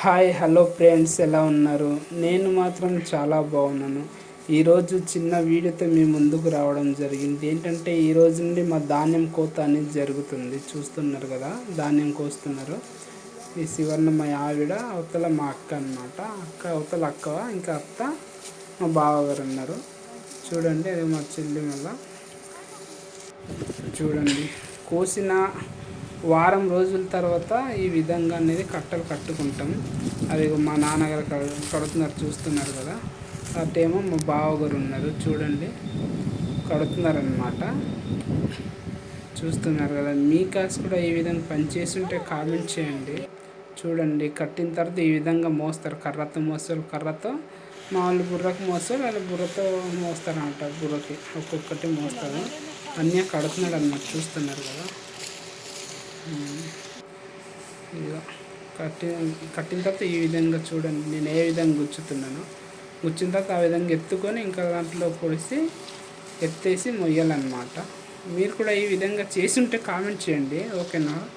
Hi hello friends ఎలా ఉన్నారు? నేను మాత్రం చాలా బాగున్నాను. ఈరోజు చిన్న వీడియోతో మీ ముందుకు రావడం జరిగింది. ఏంటంటే ఈ రోజు నుండి మా ధాన్యం కోత అనేది జరుగుతుంది. చూస్తున్నారు కదా ధాన్యం కోస్తున్నారు. ఈ శివర్ణ మా ఆవిడ అవతల మా అక్క అనమాట అక్క అవతల అక్క ఇంకా అత్త మా బావగారు ఉన్నారు. చూడండి అది మా చెల్లి మళ్ళా చూడండి. కోసిన వారం రోజుల తర్వాత ఈ విధంగా అనేది కట్టలు కట్టుకుంటాం. అది మా నాన్నగారు కడు- కడుతున్నారు చూస్తున్నారు కదా. అటేమో మా బావగారు ఉన్నారు చూడండి. కడుతున్నారనమాట చూస్తున్నారు కదా. మీ కాసు కూడా ఈ విధంగా పనిచేసి ఉంటే కామెంట్ చేయండి. చూడండి కట్టిన తర్వాత ఈ విధంగా మోస్తారు. కర్రతో మోస్తారు. కర్రతో మామూలు బుర్రకు మోస్తారు అలా బుర్రతో మోస్తారు అనమాట బుర్రకి ఒక్కొక్కటి మోస్తారు. అన్నీ కడుతున్నాడు అన్నమాట చూస్తున్నారు కదా. ఇదిగో కట్టి కట్టిన తర్వాత ఈ విధంగా చూడండి. నేను ఏ విధంగా గుచ్చుతున్నాను. గుచ్చిన తర్వాత ఆ విధంగా ఎత్తుకొని ఇంకా దాంట్లో పొడిసి ఎత్తేసి మొయ్యాలన్నమాట. మీరు కూడా ఈ విధంగా చేసి ఉంటే కామెంట్ చేయండి. ఓకేనా?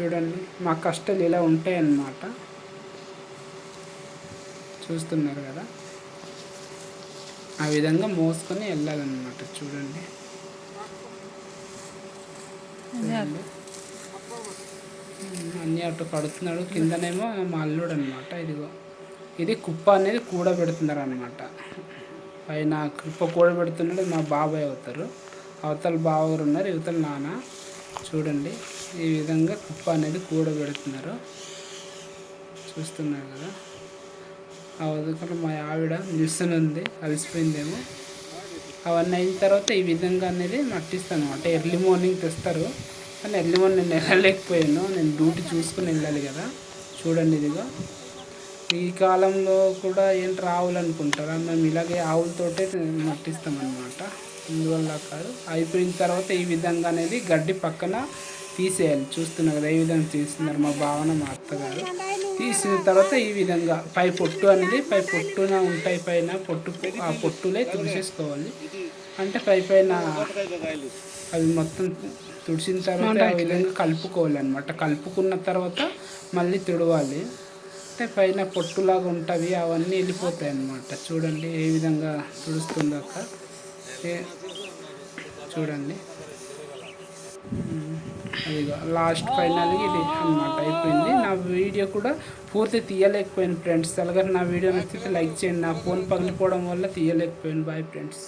చూడండి. మా కష్టాలు ఇలా ఉంటాయన్నమాట. చూస్తున్నారు కదా? ఆ విధంగా మోసుకొని వెళ్ళాలన్నమాట. చూడండి. చూడండి. అన్నీ అటు కడుతున్నాడు. కిందనేమో మా అల్లుడు అనమాట ఇదిగో. ఇది కుప్ప అనేది కూడబెడుతున్నారు అనమాట పైన కుప్ప కూడబెడుతున్నాడు మా బాబాయ్ అవుతారు అవతల బావగారు ఉన్నారు ఇవతల నాన్న. చూడండి ఈ విధంగా కుప్ప అనేది కూడబెడుతున్నారు చూస్తున్నారు కదా. ఆ మా ఆవిడ నిల్చుని ఉంది. అలసిపోయిందేమో. అవన్నీ అయిన తర్వాత ఈ విధంగా అనేది మట్టిస్తాను అనమాట ఎర్లీ మార్నింగ్ తెస్తారు. కానీ ఎర్లీ నేను వెళ్ళలేకపోయాను. నేను డ్యూటీ చూసుకుని వెళ్ళాలి కదా. చూడండి ఇదిగో. ఈ కాలంలో కూడా ఏంటి ఆవులు అనుకుంటారా మేము ఇలాగే ఆవులతోటే మట్టిస్తామన్నమాట. ఇందువల్ల అందువల్ల కాదు. అయిపోయిన తర్వాత ఈ విధంగా అనేది గడ్డి పక్కన తీసేయాలి. చూస్తున్నారు కదా ఏ విధంగా తీస్తున్నారు మా భావన మా అత్తగారు. తీసిన తర్వాత ఈ విధంగా పై పొట్టు అనేది పై పొట్టున ఉంటాయి పైన పొట్టు ఆ పొట్టులే తీసేసుకోవాలి అంటే పై పైన అవి మొత్తం తుడిచిన తర్వాత ఆ విధంగా కలుపుకోవాలి అనమాట కలుపుకున్న తర్వాత మళ్ళీ తుడవాలి. అంటే పైన పొట్టులాగా ఉంటవి అవన్నీ వెళ్ళిపోతాయి అన్నమాట చూడండి ఏ విధంగా తుడుస్తుందో అక్క. చూడండి. అదిగో లాస్ట్ ఫైనల్ ఇది అన్నమాట. అయిపోయింది. నా వీడియో కూడా పూర్తి తీయలేకపోయాను ఫ్రెండ్స్. అలాగే నా వీడియో నచ్చితే లైక్ చేయండి. నా ఫోన్ పగిలిపోవడం వల్ల తీయలేకపోయాను. Bye friends.